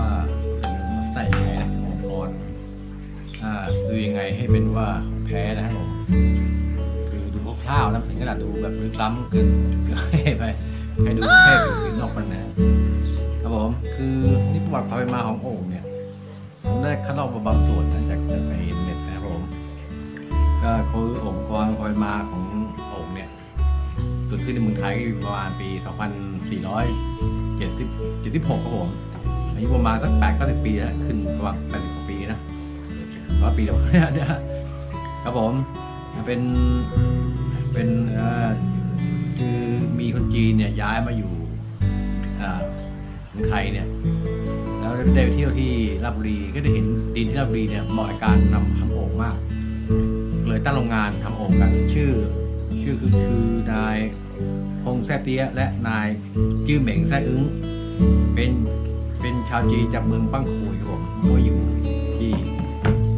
ว่าเป็นใส่แพ้องค์กรอ่าดูยังไงให้เป็นว่าแพ้นะครับผมคือดูคร่าวๆนะถึงขนาดดูแบบลึกล้ำเกินให้ไปให้ดูแค่ผิวนอกมันนะครับผมคือนี่ประวัติความเป็นมาของโอ่งเนี่ยผมได้คัดลอกบางส่วนนะจากจากในอินเทอร์เน็ตนะครับผมก็คือองค์กรความเป็นมาของโอ่งเนี่ยเกิดขึ้นในเมืองไทยก็อยู่ประมาณปี 2476 ครับผม อายุประมาณสัก8 90ปีแล้วขึ้นประมาณ80กว่าปีนะเพราปีเดียวเนี่ยเนี่ยครับผมเป็นเป็นคือมีคนจีนเนี่ยย้ายมาอยู่อ่าเมืองไทยเนี่ยแล้วได้ไปเที่ยวที่ราชบุรีก็ได้เห็นดินที่ราชบุรีเนี่ยเหมาะกับการนำทำโอ่งมาก เลยตั้งโรงงานทำโอ่งกันชื่อ ชื่อคือคือนายพงแซ่เตี้ยและนายจื้อเหม่งแซ่อึ้งเป็น ชาวจีนจากเมืองปังคุยครับผมมาอยู่ที่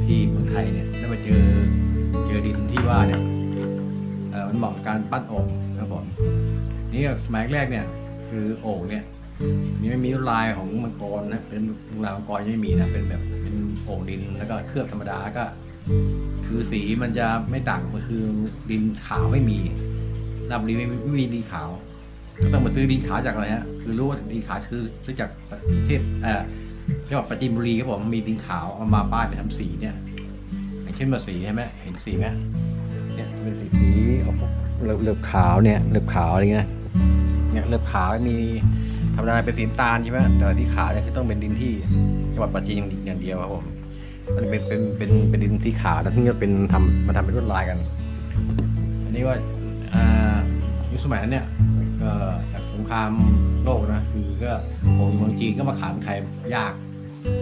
ที่เมืองไทยเนี่ยแล้วมาเจอเจอดินที่ว่าเนี่ยมันเหมาะกับการปั้นโอ่งครับผมนี่สมัยแรกเนี่ยคือโอ่งเนี่ยนี่ไม่มีลายของมังกรนะเป็นลายมังกรยังไม่มีนะเป็นแบบเป็นโอ่งดินแล้วก็เคลือบธรรมดาก็ คือสีมันจะไม่ต่างมันคือดินขาวไม่มีราบรีไม่มีดินขาว ก็ต้องมาซื้อดินขาวจากอะไรฮะ คือรู้ว่าดินขาวคือซื้อจากประเทศเอ่อจังหวัดปราจีนบุรีครับผมมีดินขาวเอามาป้ายไปทำสีเนี่ยอย่างเช่นมาสีใช่ไหมเห็นสีไหมเนี่ยเป็นสีสีออกเลือบเลือบขาวเนี่ยเหลือบขาวอะไรเงี้ยเนี่ยเลือบขาวมีธรรมดาเป็นสีตาลใช่ไหมแต่ที่ขาวเนี่ยคือต้องเป็นดินที่จังหวัดปราจีอย่างเดียวครับผมมันเป็นเป็นเป็นเป็นดินสีขาวแล้วที่จะเป็นทำมาทำเป็นลวดลายกัน อันนี้ว่าอ่ายุคสมัยนั้นเนี่ย ก็จากสงครามโลกนะคือก็โอ่งเมืองจีนก็มาขายไทยยาก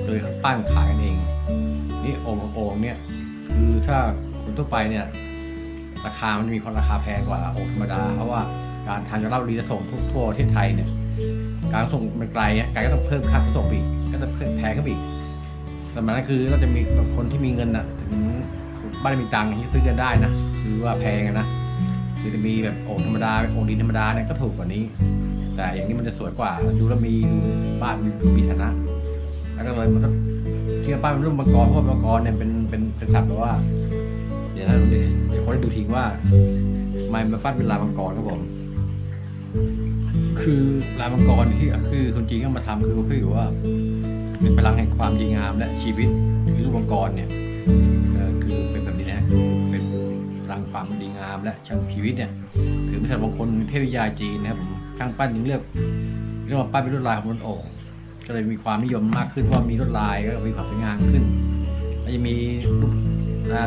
เลยปั้นขายกันเอง นี่โอ่งโอ่งเนี่ยคือถ้าคนทั่วไปเนี่ยราคามันจะมีความราคาแพงกว่าโอ่งธรรมดา เพราะว่าการทางจากรารีจะส่งทุกทั่วประเทศไทยเนี่ยการส่งมันไกลอะไกลก็ต้องเพิ่มค่าขนส่งอีกก็จะเพิ่มแพงขึ้นอีกสมัยนั้นคือก็จะมีคนที่มีเงินนะถึงบ้านมีตังค์ที่ซื้อกันได้นะคือว่าแพงนะ คือจะมีแบบโอ่งธรรมดาโอ่งดินธรรมดาเนี่ยก็ถูกกว่านี้ แต่อย่างนี้มันจะสวยกว่าดูแล้วมีบ้านมีมีฐานะ แล้วก็เลยมันก็ที่ป้ายเป็นรูปมังกรเพราะว่ามังกรเนี่ยเป็นเป็นเป็นสัตว์แบบว่าเดี๋ยวนะเดี๋ยวเดี๋ยวคนได้ดูทิ้งว่าทำไมมันปั้นเป็นลายมังกรครับผมคือลายมังกรที่คือคนจีนก็มาทำคือคือว่า เป็นพลังแห่งความดีงามและชีวิตรูปมังกรเนี่ยเออ ดีงามและช่างชีวิตเนี่ยถือเป็นสัตว์มงคลเทพวิทยาจีนนะครับผมช่างปั้นยังเลือกเรียกว่าปั้นเป็นลวดลายของบนโอ่งก็เลยมีความนิยมมากขึ้นเพราะมีลวดลายก็มีความสวยงามขึ้นแล้วจะมีรูป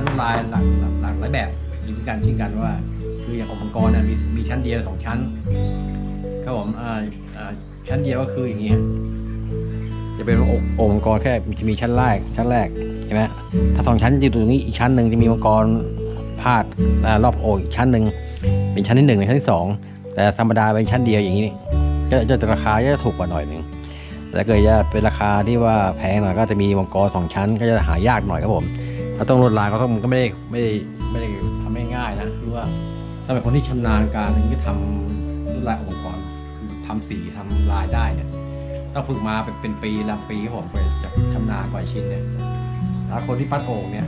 ลวดลายหลากหลากหลายแบบมีการชิงกันว่า คืออย่างองค์มังกรเนี่ยมีมีชั้นเดียวสองชั้นครับผมชั้นเดียวก็คืออย่างนี้จะเป็นองค์องค์มังกรแค่จะมีชั้นแรกชั้นแรกใช่ไหมถ้าสองชั้นจะอยู่ตรงนี้อีกชั้นหนึ่งจะมีมังกร พาดรอบโอ่งอีกชั้นหนึ่งเป็นชั้นที่หนึ่งเป็นชั้นที่สองแต่ธรรมดาเป็นชั้นเดียวอย่างนี้นี่จะจะราคาจะถูกกว่าหน่อยหนึ่งแต่ถ้าเกิดจะเป็นราคาที่ว่าแพงหน่อยก็จะมีมังกรสองชั้นก็จะหายากหน่อยครับผม ถ้าต้องลวดลายก็ต้องมันก็ไม่ได้ไม่ได้ไม่ได้ทำง่ายๆนะคือว่าถ้าเป็นคนที่ชำนาญการถึงจะทำลวดลายองค์มังกรคือทำสีทำลายได้เนี่ยต้องฝึกมาเป็นเป็นปีลำปีครับผมกว่าจะชำนาญกว่าชิ้นเนี่ยแล้วคนที่ปั้นโอ่งเนี่ย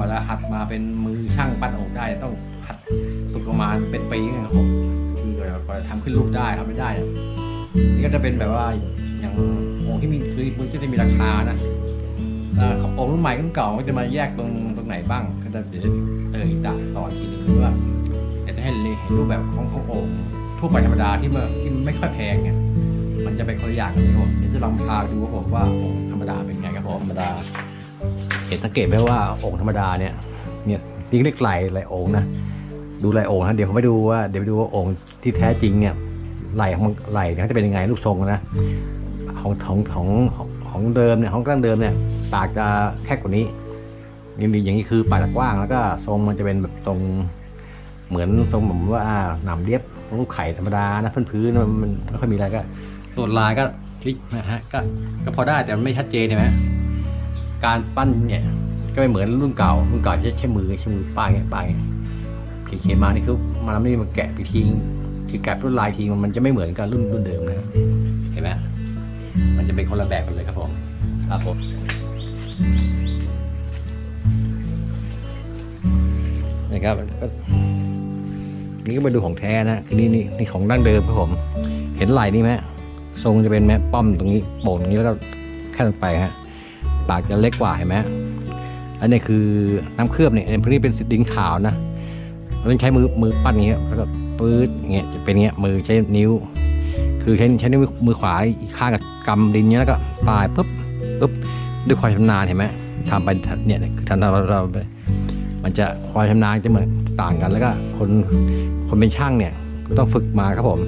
ว่าจะหัดมาเป็นมือช่างปั้นโอ่งได้ต้องหัดฝึกประมาณเป็นปีนะครับผมคือกว่าจะทำขึ้นรูปได้ทำไม่ได้เนี่ยก็จะเป็นแบบว่าอย่างโอ่งที่มีคือมันก็จะมีราคานะอ่าโอ่งรุ่นใหม่กับรุ่นเก่าก็จะมาแยกตรงตรงไหนบ้าง ก็จะเดี๋ยวเออด่าต่ออีกทีหนึงคือว่าอจะให้เห็นรูปแบบของของโอ่งทั่วไปธรรมดาที่มันที่ไม่ค่อยแพงเนี่ยมันจะเป็นคนละอย่างกันครับผมเดี๋ยวจะลองพาดูครับผมว่าโอ่งธรรมดาเป็นไงครับผมธรรมดา เห็นสังเกตไหมว่าโอ่งธรรมดาเนี่ยเนี่ยนี่เรียกไหลไหลโอ่งนะดูไหลโอ่งนะเดี๋ยวผมไปดูว่าเดี๋ยวไปดูว่าโอ่งที่แท้จริงเนี่ยไหลของมันไหลเนี่ยจะเป็นยังไงรูปทรงนะของของของของเดิมเนี่ยของกลางเดิมเนี่ยปากจะแคบกว่านี้นี่มีอย่างนี้คือปากกว้างแล้วก็ทรงมันจะเป็นแบบทรงเหมือนทรงผมว่าหนามเรียบลูกไข่ธรรมดานะพื้นพื้นมันไม่ค่อยมีอะไรก็ส่วนลายก็ที่นะฮะก็ก็พอได้แต่มันไม่ชัดเจนใช่ไหม การปั้นเนี่ย ก็ไม่เหมือนรุ่นเก่า รุ่นเก่าจะใช้มือใช้มือป้ายเงี้ยป้ายเงี้ยเขียนมานี่คือมาแล้วไม่มาแกะไปทิ้งคือแการรุ่นลายทีมันมันจะไม่เหมือนกับรุ่นรุ่นเดิมนะเห็นไหมมันจะเป็นคนละแบบกันเลยครับผมครับผมนะครับนี่ก็มาดูของแท้นะคือนี่นี่นี่ของดั้งเดิมครับผม เห็นลายนี่ไหมทรงจะเป็นแม่ป้อมตรงนี้โป่งตรงนี้แล้วก็แค่ลงไปฮะ ปากจะเล็กกว่าเห็นไหมอันนี้คือน้ำเคลือบเนี่ยอันนี้เป็นสีดิงขาวนะเราใช้มือมือปั้นอย่างเงี้ยแล้วก็ปื๊ดเงี้ยจะเป็นเงี้ยมือใช้นิ้ว คือใช้ใช้นิ้วมือขวาอีกข้างกับกำดินเนี้ยแล้วก็ปลายปุ๊บปุ๊บด้วยความชำนาญเห็นไหมทำไปเนี่ยคือทำเราเราไปมันจะความชำนาญจะเหมือนต่างกันแล้วก็คนคนเป็นช่างเนี่ยก็ต้องฝึกมาครับผม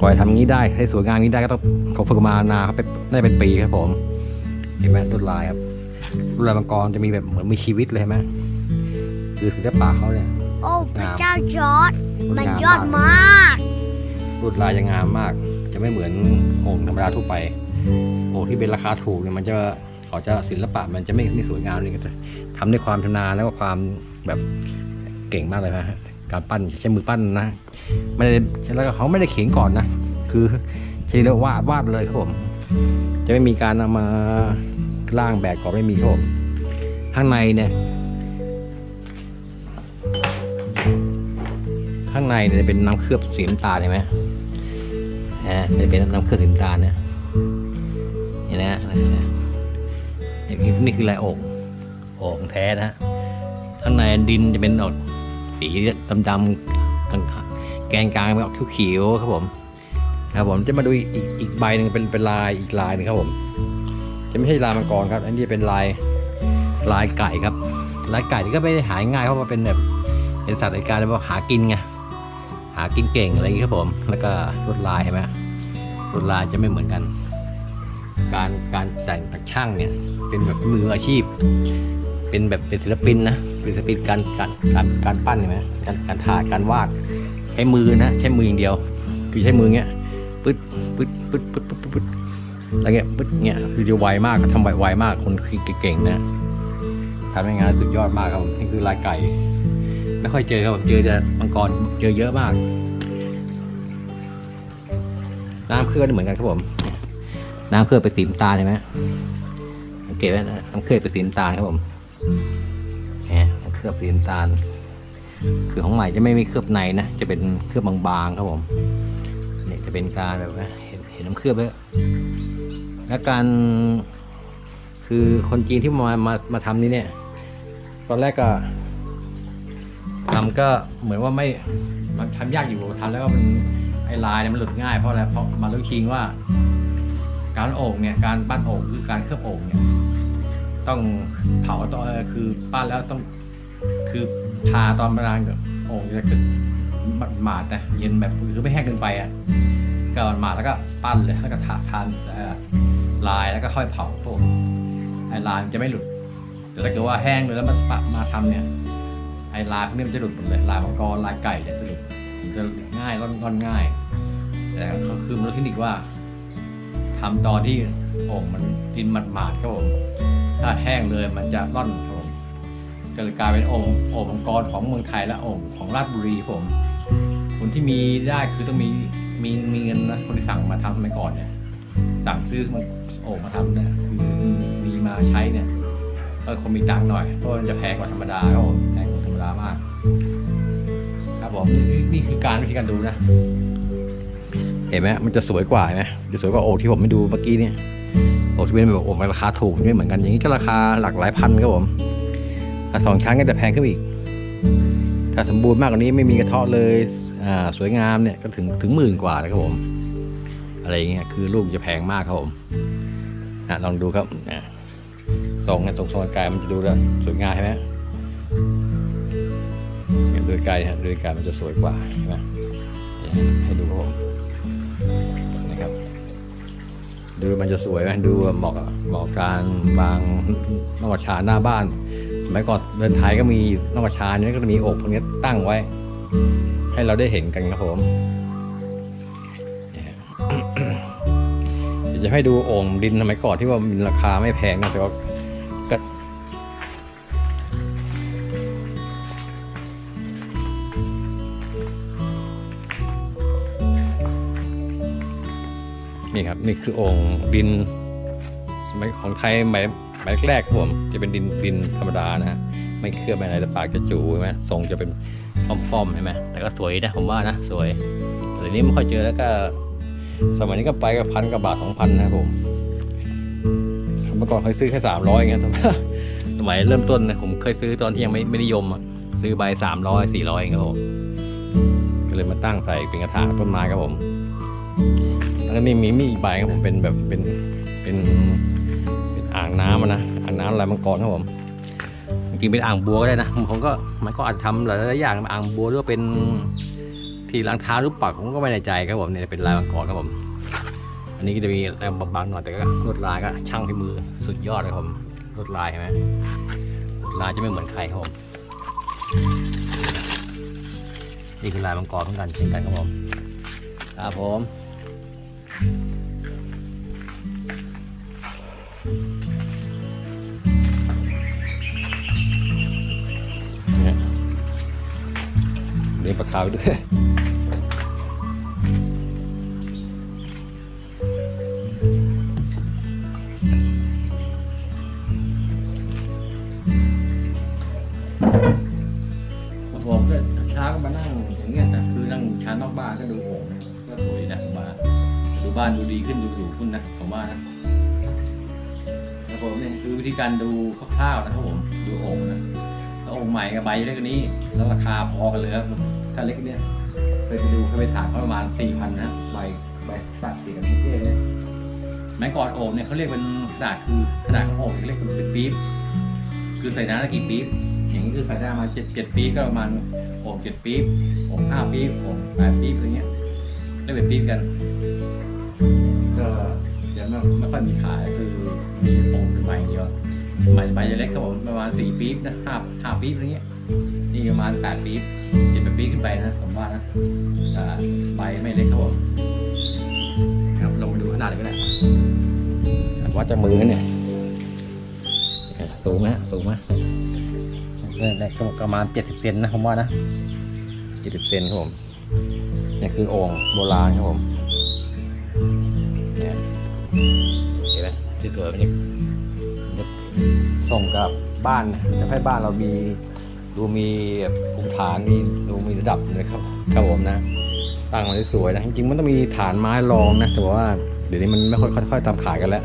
กว่าจะทำอย่างี้ได้ให้สวยงามงนี้ได้ก็ต้องเขาฝึกมานานครับเป็นได้เป็นปีครับผม เห็นไหมลวดลายครับลวดลายมังกรจะมีแบบเหมือนมีชีวิตเลยเห็นไหมคือศิลปะเขาเนี่ย โอ้พระเจ้าจอร์ดงดมันงามยอดมากลวดลายจะงามมาก จะไม่เหมือนโอ่งธรรมดาทั่วไปโอ่งที่เป็นราคาถูกเนี่ยมันจะเขาจะศิลปะมันจะไม่ไม่สวยงามเลยก็จะทำด้วยความชำนาญแล้วก็ความแบบเก่งมากเลยนะฮะการปั้นใช้มือปั้นนะไม่ได้แล้วก็เขาไม่ได้เขียนก่อนนะคือใช้แล้ววาดวาดเลยครับผม จะไม่มีการเอามาล่างแบบกรอบไม่มีครับผมข้างในเนี่ยข้างในเนี่ยจะเป็นน้ำเคลือบสีน้ำตาลเห็นไหมฮะจะเป็นน้ำเคลือบสีน้ำตาลเนี่ยเห็นไหมฮะนี่นี่คือลายโอ่งโอ่งแท้นะฮะข้างในดินจะเป็นออกสีดำๆกลางแกนกลางเป็นออกเขียวๆครับผม ครับผมจะมาดูอีกอีกใบหนึ่งเป็นเป็นลายอีกลายหนึงครับผม จะไม่ใช่ลายมังกรครับ อันนี้เป็นลายลายไก่ครับลายไก่ที่ก็ไม่ได้หายง่ายเพราะว่าเป็นแบบเป็นสัตว์ในการแบบหากินไงหากินเก่งอะไรอย่างนี้ครับผม แล้วก็ลวดลายเห็นไหมลวดลายจะไม่เหมือนกัน การการแต่งตักช่างเนี่ย เป็นแบบมืออาชีพ เป็นแบบเป็นศิลปินนะเป็นศิลปินการการการการปั้นเห็นไหมการการถ่ายการวาดใช้มือนะใช้มืออย่างเดียว คือใช้มือเงี้ย ปึ๊ดปึ๊ดปึ๊ดปึ๊ดปึ๊ดปึ๊ดแล้วเงี้ยปึ๊ดเงี้ยคือจะไวมากทำไวไวมากคนคือเก่งๆนะทำให้งานสุดยอดมากครับนี่คือลายไก่ ไม่ค่อยเจอครับเจอจะมังกรเจอเยอะมาก น้ำเคลือนเหมือนกันครับผม น้ำเคลือบไปนสีนตาใช่ไหมสังเกตไหมน้ำเคลือบไปนสีนตาครับผมแหมน้ำเคลือบสีน้ำตาลคือของใหม่จะไม่มีเคลือบในนะ จะเป็นเคลือบบางๆครับผม จะเป็นการแบบว่าเห็นเห็นน้ำเคลือบแล้วและการคือคนจีนที่มามามาทำนี่เนี่ย ตอนแรกก็ทำก็เหมือนว่าไม่มันทำยากอยู่ทำแล้วก็มันไอ้ลายเนี่ยมันหลุดง่ายเพราะอะไรเพราะมารู้จริงว่า การโอ่งเนี่ยการปั้นโอ่งคือการเคลือบโอ่งเนี่ย ต้องเผาต้องเอ่อคือปั้นแล้วต้องคือทาตอนประมาณกับโอ่งจะคือหมาดนะเย็นแบบคือไม่แห้งเกินไปอะ ก็หมาแล้วก็ปั้นเลยแล้วก็ทาทานลายแล้วก็ค่อยเผาพวกไอ้ลายมันจะไม่หลุด แต่ถ้าเกิดว่าแห้งเลยแล้วมาปะมาทำเนี่ยไอ้ลายพวกนี้มันจะหลุดหมดเลยลายมังกรลายไก่เนี่ยจะหลุดมันจะง่ายร่อนร่อนง่าย แต่ก็คือมันรู้เทคนิคว่าทำตอนที่โอ่งมันดินหมาดๆครับผมถ้าแห้งเลยมันจะร่อนครับผมก็เลยกลายเป็นโอ่งโอ่งมังกรของเมืองไทยและโอ่งของราชบุรีผม คนที่มีได้คือต้องมีมีมีเงินนะคนที่สั่งมาทำสมัยก่อนเนี่ย สั่งซื้อมันโอ่งมาทำเนี่ยคือมีมาใช้เนี่ยก็คงมีตังค์หน่อยเพราะมันจะแพงกว่าธรรมดาครับผมแพงกว่าธรรมดามาก ครับผมนี่นี่คือการวิธีการดูนะ เห็นไหมมันจะสวยกว่านไหมจะสวยกว่าโอ่งที่ผมไม่ดูเมื่อกี้เนี่ยโอ่งที่เป็นแบบโอ่งราคาถูกไม่เหมือนกันอย่างนี้ก็ราคาหลักหลายพันครับผมถ้าสองชั้นก็จะแพงขึ้นอีกถ้าสมบูรณ์มากกว่านี้ไม่มีกระเทาะเลย สวยงามเนี่ยก็ถึงถึงหมื่นกว่าเลยครับผม อะไรอย่างเงี้ยคือลูกจะแพงมากครับผมอลองดูครับอะทรงเนี่ยทรงทรงกายมันจะดูแล้วสวยงามใช่ไหมโดยกายฮะโดยกายมันจะสวยกว่าใช่ไหมเนี่ยให้ดูครับผมนะครับ ดูมันจะสวยไหมดูเหมาะกับเหมาะกับการวางนอกกระชาหน้าบ้านสมัยก่อนเดินไทยก็มีนอกกระชาเนี่ยก็จะมีอกพวกนี้ตั้งไว้ ให้เราได้เห็นกันครับผมจะให้ดูโอ่งดินสมัยก่อนที่ว่าราคาไม่แพงนะแต่ว่านี่ครับ นี่คือโอ่งดินสมัยของไทยสมั สมัยแรกครับผมจะเป็นดินดินธรรมดานะฮะไม่เคลือบไม่อะไรแต่ปากจะจูใช่ไหมทรงจะเป็นฟอมๆใช่ไหมแต่ก็สวยนะผมว่านะสวยแต่นี้ไม่ค่อยเจอแล้วก็ สมัยนี้ก็ไปก็พันกับบาทสองพันนะครับผมเมื่อก่อนเคยซื้อแค่สามร้อยไงแต่ว่าสมัยเริ่มต้นนะผมเคยซื้อตอนที่ยังไม่ไม่นิยมอะซื้อใบสามร้อยสี่ร้อยเองครับผมก็เลยมาตั้งใส่เป็นกระถางต้นไม้ครับผมแล้วก็นี่มีมีอีกใบครับผมเป็นแบบเป็นเป็น อ่างน้ำนะอ่างน้ำลายมังกรครับผมจริงๆเป็นอ่างบัวก็ได้นะผมก็มันก็อาจทำหลายๆอย่างอ่างบัวหรือว่าเป็นที่ล้างเท้าหรือปล่าผมก็ไม่แน่ใจครับผมเนี่ยเป็นลายมังกรครับผม อันนี้ก็จะมีแรงบางๆหน่อยแต่ก็ลวดลายก็ช่างที่มือสุดยอดเลยครับผมลวดลายเห็นไหมลวดลายจะไม่เหมือนใครครับผมนี่คือลายมังกรเหมือนกันเช่นกันครับผมครับผม ปลาคาร์ฟด้วยผมก็เช้าก็มานั่งอย่างเงี้ยนะคือนั่งชั้นนอกบ้านก็ดูโอ่งนะก็สวยนะผมว่าดูบ้านดูดีขึ้นดูหรูขึ้นนะผมว่านะแล้วผมเนี่ยคือวิธีการดูคร่าวๆนะครับผมดูโอ่งนะแล้วโอ่งใหม่กับใบเล็กกว่านี้ แล้วราคาพอกันเลยครับ ถ้าเล็กเนี่ยเคยไปดูเคยไปถามประมาณสี่พันนะใบใบสักสี่กันเท่เนี่ยไม้กอดโอ่งเนี่ยเขาเรียกเป็นขนาดคือขนาดของโอ่งเรียกเป็นปี๊บคือใส่น้ำได้กี่ปี๊บอย่างนี้คือใส่ได้มาเจ็ดเจ็ดปี๊บก็ประมาณโอ่งเจ็ดปี๊บโอ่งห้าปี๊บโอ่งแปดปี๊บอะไรเงี้ยได้เป็นปี๊บกันก็เดี๋ยวไม่ไม่ค่อยมีขายคือมีโอ่งเป็นใบเดียวใบใบจะเล็กครับผมประมาณสี่ปี๊บนะห้าห้าปี๊บอะไรเงี้ย นี่ประมาณแปดปี๊บเจ็ดแปดปี๊บขึ้นไปนะผมว่านะอ่าใบไม่เล็กครับผมครับลงไปดูขนาดเลยก็ได้วัดจากมือเนี่ยสูงนะสูงไหมเนี่ยเนี่ยก็ประมาณเจ็ดสิบเซนนะผมว่านะเจ็ดสิบเซนครับผมเนี่ยคือโอ่งโบราณครับผมเนี่ยเห็นไหมที่สวยมันจะส่งกับบ้านนะแต่ให้บ้านเรามี ดูมีภูมิฐานมีดูมีระดับนะครับครับผมนะตั้งมันสวยนะจริงๆมันต้องมีฐานไม้รองนะแต่ว่าเดี๋ยวนี้มันไม่ค่อยค่อยๆทำขายกันแล้ว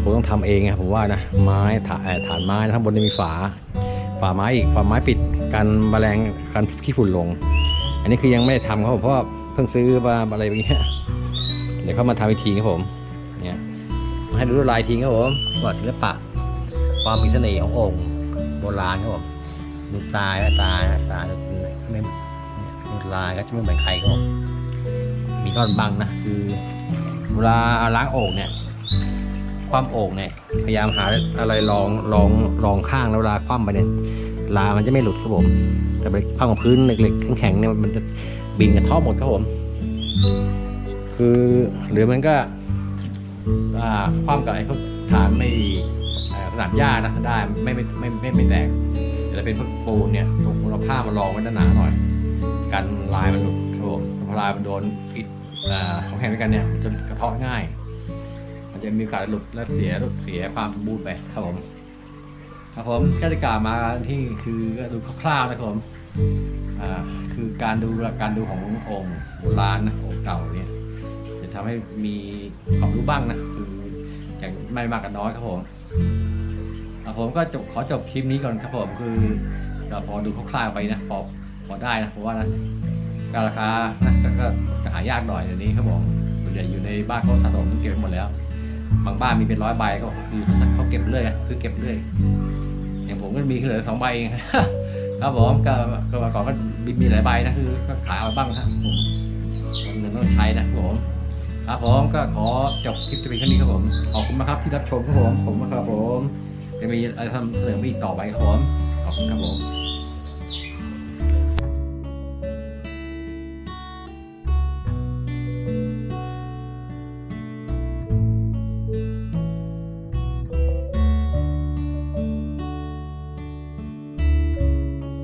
คงต้องทำเองไงผมว่านะไม้ฐานฐานไม้นะข้างบนจะมีฝา ฝาไม้อีกฝาไม้ปิดกันแมลงกันขี้ฝุ่นลง อันนี้คือยังไม่ได้ทำครับผมเพราะเพิ่งซื้อมาอะไรแบบนี้ยเดี๋ยวเขามาทำอีกทีครับผมเนี่ยให้ดูลวดลายทีครับผมว่าศิลปะ ความมีเสน่ห์ขององค์โบราณครับผม ดูตานะตานะตาจะไม่ลวดลายก็จะไม่เหมือนใครครับมีก้อนบังนะคือเวลาล้างโอ่งเนี่ยความโอ่งเนี่ยพยายามหาอะไรรองรองรองข้างแล้วเวลาคว่ำไปเนี่ยลามันจะไม่หลุดครับผม แต่ไปพังกับพื้นเหล็กๆแข็งๆเนี่ยมันจะบินกระทบหมดครับผม คือหรือมันก็คว่ำกับไอ้พวกฐานไม่สนามหญ้านะได้ไม่ไม่ไม่ไม่แตก แต่ถ้าเป็นพวกปูนเนี่ยตรงเราผ้ามันรองไว้หนาหน่อย กันลายมันหลุดครับผมพอลายมันโดนอิฐอ่าของแข็งด้วยกันเนี่ยจะกระเทาะง่าย มันจะมีโอกาสหลุดและเสียหลุดเสียความสมบูรณ์ไปครับผมครับผมกติกามาที่คือดูคร่าวๆนะครับผมคือการดูการดูขององค์โบราณนะองค์เก่าเนี่ยจะทำให้มีความรู้บ้างนะคืออย่างไม่มากก็น้อยครับผม ครับผมก็จบขอจบคลิปนี้ก่อนครับผมคือเราพอดูคร่าวๆไปนะพอพอได้นะผมว่านะการราคานะก็ก็หายากหน่อยเดี๋ยวนี้ครับผมส่วนใหญ่อยู่ในบ้านเขาสะสมเก็บหมดแล้ว บางบ้านมีเป็นร้อยใบก็คือเขาเก็บเรื่อยซื้อเก็บเรื่อยอย่างผมก็มีเหลือสองใบเองครับผมก็ก็มาก่อนก็มีมีหลายใบนะคือก็ขายเอาบ้างนะครับผมเงินต้องใช้นะครับผมครับผมก็ขอจบคลิปจะเป็นแค่นี้ครับผมขอบคุณมากครับที่รับชมครับผมผมครับผม จะมีอะไรทำเสนอมาอีกต่อไปหอมขอบคุณครับผม